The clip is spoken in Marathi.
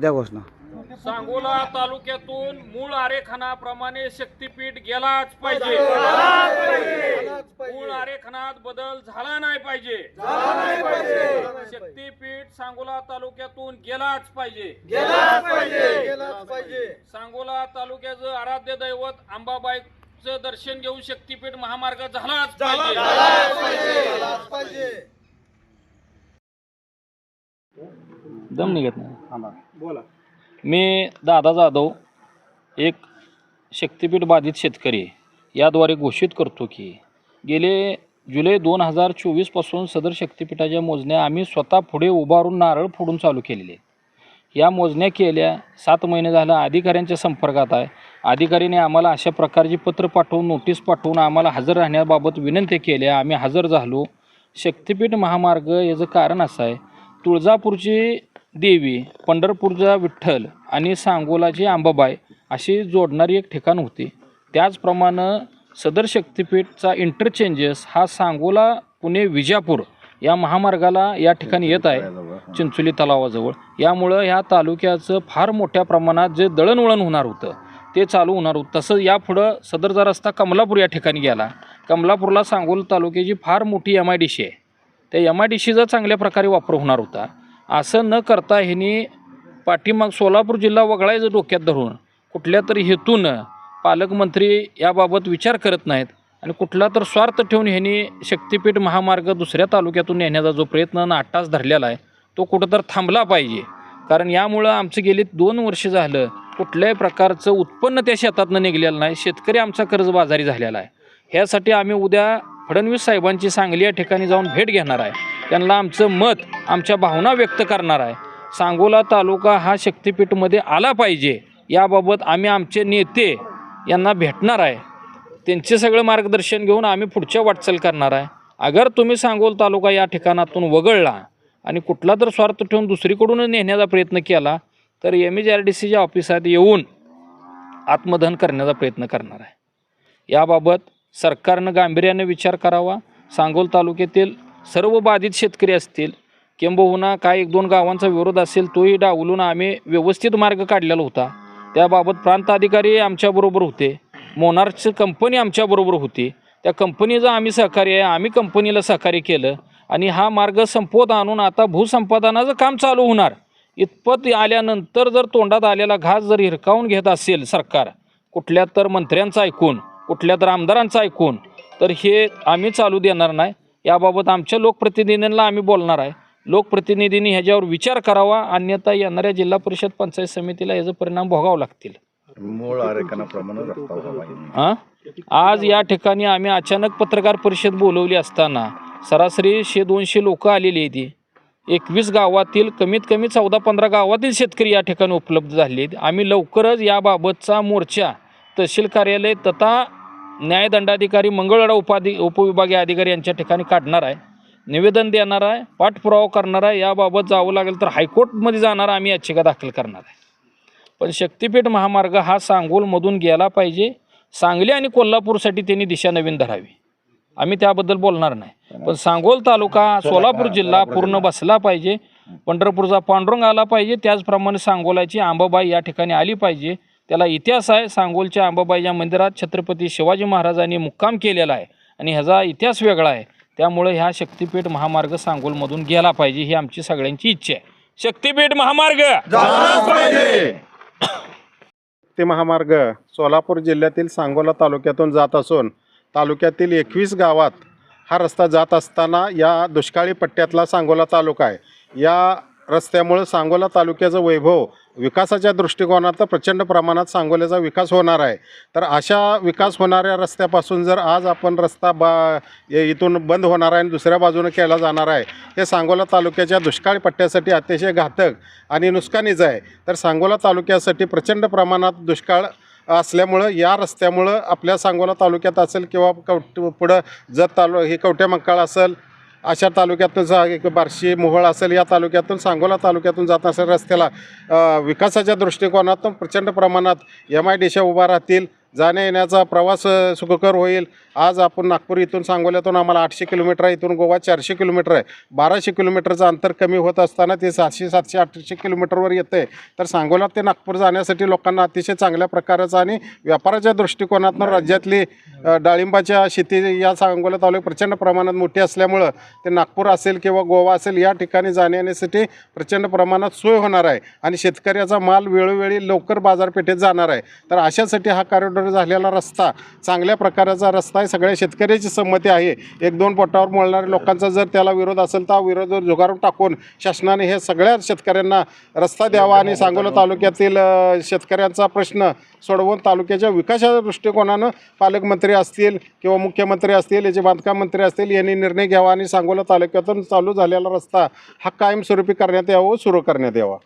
द्या घोषणा. सांगोला तालुक्यातून मूळ आरेखनाप्रमाणे शक्तीपीठ गेलाच पाहिजे. मूळ आरेखनात बदल झाला नाही पाहिजे. शक्तीपीठ सांगोला तालुक्यातून गेलाच पाहिजे. सांगोला तालुक्याचं आराध्य दैवत अंबाबाईचं दर्शन घेऊन शक्तीपीठ महामार्ग झालाच पाहिजे. दम निघत नाही. मी दादा जाधव एक शक्तीपीठ बाधित शेतकरी. याद्वारे घोषित करतो की गेले जुलै दोन हजार चोवीसपासून सदर शक्तीपीठाच्या मोजण्या आम्ही स्वतः पुढे उभारून नारळ फोडून चालू केलेले या मोजण्या केल्या सात महिने झालं अधिकाऱ्यांच्या संपर्कात आहे. अधिकाऱ्याने आम्हाला अशा प्रकारची पत्र पाठवून नोटीस पाठवून आम्हाला हजर राहण्याबाबत विनंती केल्या आम्ही हजर झालो. शक्तीपीठ महामार्ग याचं कारण असं आहे. तुळजापूरची देवी पंढरपूरचा विठ्ठल आणि सांगोलाची आंबाबाई अशी जोडणारी एक ठिकाण होती. त्याचप्रमाणे सदर शक्तीपीठचा इंटरचेंजेस हा सांगोला पुणे विजापूर या महामार्गाला या ठिकाणी येत आहे चिंचोली तलावाजवळ. यामुळं ह्या तालुक्याचं फार मोठ्या प्रमाणात जे दळणवळण होणार होतं ते चालू होणार होतं. तसं यापुढं सदरचा रस्ता कमलापूर या ठिकाणी गेला. कमलापूरला सांगोला तालुक्याची फार मोठी एम आय डी सी आहे. त्या एम आय डी सीचा चांगल्या प्रकारे वापर होणार होता. असं न करता ह्यांनी पाठीमाग सोलापूर जिल्हा वगळायचं डोक्यात धरून कुठल्या तरी हेतून पालकमंत्री याबाबत विचार करत नाहीत आणि कुठला तर स्वार्थ ठेवून ह्यांनी शक्तीपीठ महामार्ग दुसऱ्या तालुक्यातून नेण्याचा जो प्रयत्न नाटास धरलेला आहे तो कुठं तर थांबला पाहिजे. कारण यामुळं आमचं गेली दोन वर्ष झालं कुठल्याही प्रकारचं उत्पन्न त्या शेतातनं निघलेलं नाही शेतकरी आमचा कर्जबाजारी झालेला आहे. ह्यासाठी आम्ही उद्या फडणवीस साहेबांची सांगली या ठिकाणी जाऊन भेट घेणार आहे. त्यांना आमचं मत आमच्या भावना व्यक्त करणार आहे. सांगोला तालुका हा शक्तिपीठमध्ये आला पाहिजे. याबाबत आम्ही आमचे नेते यांना भेटणार आहे. त्यांचे सगळं मार्गदर्शन घेऊन आम्ही पुढच्या वाटचाल करणार आहे. अगर तुम्ही सांगोल तालुका या ठिकाणातून वगळला आणि कुठला तर स्वार्थ ठेवून दुसरीकडून नेण्याचा प्रयत्न केला तर एम एच आर डी सीच्या ऑफिसात येऊन आत्मदहन करण्याचा प्रयत्न करणार आहे. याबाबत सरकारनं गांभीर्याने विचार करावा. सांगोल तालुक्यातील सर्व बाधित शेतकरी असतील किंबहुना काय एक दोन गावांचा विरोध असेल तोही डावलून आम्ही व्यवस्थित मार्ग काढलेला होता. त्याबाबत प्रांत अधिकारी आमच्याबरोबर होते. मोनार्कची कंपनी आमच्याबरोबर होती. त्या कंपनीचं आम्ही सहकार्य आहे आम्ही कंपनीला सहकार्य केलं आणि हा मार्ग संपवत आणून आता भूसंपादनाचं काम चालू होणार. इतपत आल्यानंतर जर तोंडात आलेला घास जर हिरकावून घेत असेल सरकार कुठल्या तर मंत्र्यांचं ऐकून कुठल्या तर आमदारांचं ऐकून तर हे आम्ही चालू देणार नाही. याबाबत आमच्या लोकप्रतिनिधींना आम्ही बोलणार आहे. लोकप्रतिनिधींनी ह्याच्यावर विचार करावा अन्यथा येणाऱ्या जिल्हा परिषद पंचायत समितीला याचे परिणाम भोगावे लागतील. मूळ हां? आज या ठिकाणी आम्ही अचानक पत्रकार परिषद बोलवली असताना सरासरी शे दोनशे लोक आलेली आहे ती एकवीस गावातील कमीत कमी चौदा पंधरा गावातील शेतकरी या ठिकाणी उपलब्ध झाले आहेत. आम्ही लवकरच याबाबतचा मोर्चा तहसील कार्यालय तथा न्यायदंडाधिकारी मंगळवेढा उपाधि उपविभागीय अधिकारी यांच्या ठिकाणी काढणार आहे. निवेदन देणार आहे. पाठपुरावा करणार आहे. याबाबत जावं लागेल तर हायकोर्टमध्ये जाणार आम्ही याचिका दाखल करणार आहे. पण शक्तीपीठ महामार्ग हा सांगोलमधून गेला पाहिजे. सांगली आणि कोल्हापूरसाठी त्यांनी दिशा नवीन धरावी. आम्ही त्याबद्दल बोलणार नाही. पण सांगोल तालुका सोलापूर जिल्हा पूर्ण बसला पाहिजे. पंढरपूरचा पांडुरंग आला पाहिजे. त्याचप्रमाणे सांगोलाची आंबाबाई या ठिकाणी आली पाहिजे. त्याला इतिहास आहे. सांगोलच्या अंबाबाईच्या मंदिरात छत्रपती शिवाजी महाराजांनी मुक्काम केलेला आहे आणि ह्याचा इतिहास वेगळा आहे. त्यामुळे ह्या शक्तीपीठ महामार्ग सांगोलमधून गेला पाहिजे ही आमची सगळ्यांची इच्छा आहे. शक्तीपीठ महामार्ग! ते महामार्ग सोलापूर जिल्ह्यातील सांगोला तालुक्यातून जात असून तालुक्यातील एकवीस गावात हा रस्ता जात असताना या दुष्काळी पट्ट्यातला सांगोला तालुका आहे. या रस्त्यामुळं सांगोला तालुक्याचं वैभव विकासाच्या दृष्टिकोनात प्रचंड प्रमाणात सांगोल्याचा विकास होणार आहे. तर अशा विकास होणाऱ्या रस्त्यापासून जर आज आपण रस्ता बा इथून बंद होणार आहे आणि दुसऱ्या बाजूनं केला जाणार आहे हे सांगोला तालुक्याच्या दुष्काळी पट्ट्यासाठी अतिशय घातक आणि नुकसानीचं आहे. तर सांगोला तालुक्यासाठी प्रचंड प्रमाणात दुष्काळ असल्यामुळं या रस्त्यामुळं आपल्या सांगोला तालुक्यात असेल किंवा कवट पुढं जत तालु हे कवट्या मंकाळ असेल अशा तालुक्यातून जा एक बार्शी मोहोळ असेल या तालुक्यातून सांगोला तालुक्यातून जात असेल रस्त्याला विकासाच्या दृष्टिकोनातून प्रचंड प्रमाणात एम आय डी उभा राहतील. जाण्या येण्याचा प्रवास सुखकर होईल. आज आपण नागपूर इथून सांगोल्यातून आम्हाला आठशे किलोमीटर आहे. इथून गोवा चारशे किलोमीटर आहे. बाराशे किलोमीटरचं अंतर कमी होत असताना ते सातशे सातशे आठशे किलोमीटरवर येतं आहे तर सांगोला ते नागपूर जाण्यासाठी लोकांना अतिशय चांगल्या प्रकारचा आणि व्यापाराच्या दृष्टिकोनातून राज्यातली डाळिंबाच्या शेती या सांगोला तालुक्यात प्रचंड प्रमाणात मोठी असल्यामुळं ते नागपूर असेल किंवा गोवा असेल या ठिकाणी जाण्या येण्यासाठी प्रचंड प्रमाणात सोय होणार आहे. आणि शेतकऱ्याचा माल वेळोवेळी लवकर बाजारपेठेत जाणार आहे. तर अशासाठी हा कॉरिडॉर झालेला रस्ता चांगल्या प्रकारचा रस्ता आहे. सगळ्या शेतकऱ्याची संमती आहे. एक दोन पोटावर मोडणाऱ्या लोकांचा जर त्याला विरोध असेल तर विरोध झुगारून टाकून शासनाने हे सगळ्या शेतकऱ्यांना रस्ता द्यावा आणि सांगोला तालुक्यातील शेतकऱ्यांचा प्रश्न सोडवून तालुक्याच्या विकासाच्या दृष्टिकोनानं पालकमंत्री असतील किंवा मुख्यमंत्री असतील याचे बांधकाम मंत्री असतील यांनी निर्णय घ्यावा आणि सांगोला तालुक्यातून चालू झालेला रस्ता हा कायमस्वरूपी करण्यात यावा व सुरू करण्यात यावा.